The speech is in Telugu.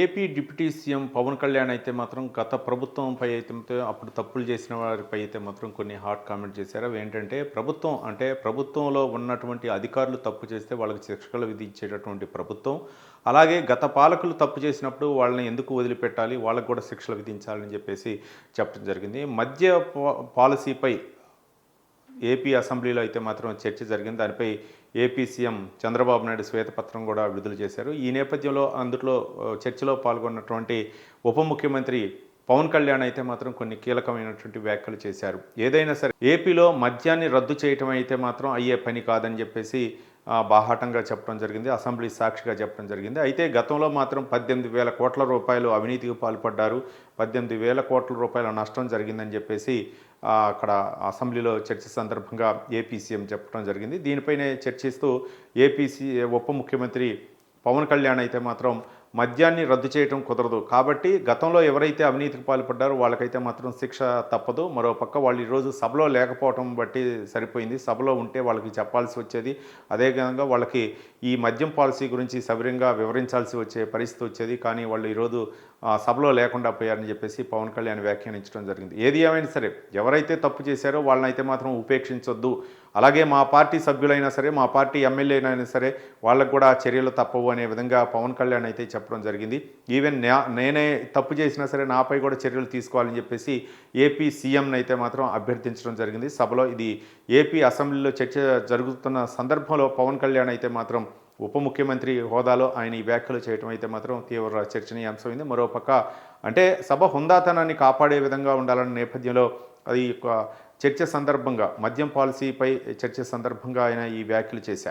AP deputy CM Pawan Kalyan అయితే మాత్రం గత ప్రభుత్వంపై అయితే అప్పుడు తప్పులు చేసిన వారిపై అయితే మాత్రం కొన్ని హాట్ కామెంట్ చేశారు. అవి ఏంటంటే ప్రభుత్వం అంటే ప్రభుత్వంలో ఉన్నటువంటి అధికారులు తప్పు చేస్తే వాళ్ళకి శిక్షలు విధించేటటువంటి ప్రభుత్వం. అలాగే గత పాలకులు తప్పు చేసినప్పుడు వాళ్ళని ఎందుకు వదిలిపెట్టాలి? వాళ్ళకు కూడా శిక్షలు విధించాలని చెప్పేసి చెప్పడం జరిగింది. మద్య పాలసీపై ఏపీ అసెంబ్లీలో అయితే మాత్రం చర్చ జరిగింది. దానిపై ఏపీ సీఎం చంద్రబాబు నాయుడు శ్వేతపత్రం కూడా విడుదల చేశారు. ఈ నేపథ్యంలో అందులో చర్చలో పాల్గొన్నటువంటి ఉప ముఖ్యమంత్రి పవన్ కళ్యాణ్ అయితే మాత్రం కొన్ని కీలకమైనటువంటి వ్యాఖ్యలు చేశారు. ఏదైనా సరే ఏపీలో మద్యాన్ని రద్దు చేయటం అయితే మాత్రం అయ్యే పని కాదని చెప్పేసి బాహాటంగా చెప్పడం జరిగింది అసెంబ్లీ సాక్షిగా చెప్పడం జరిగింది. అయితే గతంలో మాత్రం పద్దెనిమిది వేల కోట్ల రూపాయలు అవినీతికి పాల్పడ్డారు పద్దెనిమిది వేల కోట్ల రూపాయల నష్టం జరిగిందని చెప్పేసి అక్కడ అసెంబ్లీలో చర్చ సందర్భంగా ఏపీ సీఎం చెప్పడం జరిగింది. దీనిపైనే చర్చిస్తూ ఏపీసీ ఉప ముఖ్యమంత్రి పవన్ కళ్యాణ్ అయితే మాత్రం మద్యాన్ని రద్దు చేయడం కుదరదు. కాబట్టి గతంలో ఎవరైతే అవినీతికి పాల్పడ్డారో వాళ్ళకైతే మాత్రం శిక్ష తప్పదు. మరోపక్క వాళ్ళు ఈరోజు సభలో లేకపోవటం బట్టి సరిపోయింది. సభలో ఉంటే వాళ్ళకి చెప్పాల్సి వచ్చేది. అదేవిధంగా వాళ్ళకి ఈ మద్యం పాలసీ గురించి సవిరంగా వివరించాల్సి వచ్చే పరిస్థితి వచ్చేది. కానీ వాళ్ళు ఈరోజు సభలో లేకుండా పోయారని చెప్పేసి పవన్ కళ్యాణ్ వ్యాఖ్యానించడం జరిగింది. ఏది ఏమైనా సరే ఎవరైతే తప్పు చేశారో వాళ్ళని అయితే మాత్రం ఉపేక్షించొద్దు. అలాగే మా పార్టీ సభ్యులైనా సరే మా పార్టీ ఎమ్మెల్యేనైనా సరే వాళ్ళకు కూడా చర్యలు తప్పవు అనే విధంగా పవన్ కళ్యాణ్ అయితే చెప్పడం జరిగింది. ఈవెన్ నేనే తప్పు చేసినా సరే నాపై కూడా చర్యలు తీసుకోవాలని చెప్పేసి ఏపీ సీఎంని అయితే మాత్రం అభ్యర్థించడం జరిగింది. సభలో ఇది ఏపీ అసెంబ్లీలో చర్చ జరుగుతున్న సందర్భంలో పవన్ కళ్యాణ్ అయితే మాత్రం ఉప ముఖ్యమంత్రి హోదాలో ఆయన ఈ వ్యాఖ్యలు చేయటం అయితే మాత్రం తీవ్ర చర్చనీయాంశమైంది. మరోపక్క అంటే సభ హుందాతనాన్ని కాపాడే విధంగా ఉండాలన్న నేపథ్యంలో అది ఒక చర్చ సందర్భంగా మద్యం పాలసీపై చర్చ సందర్భంగా ఆయన ఈ వ్యాఖ్యలు చేశారు.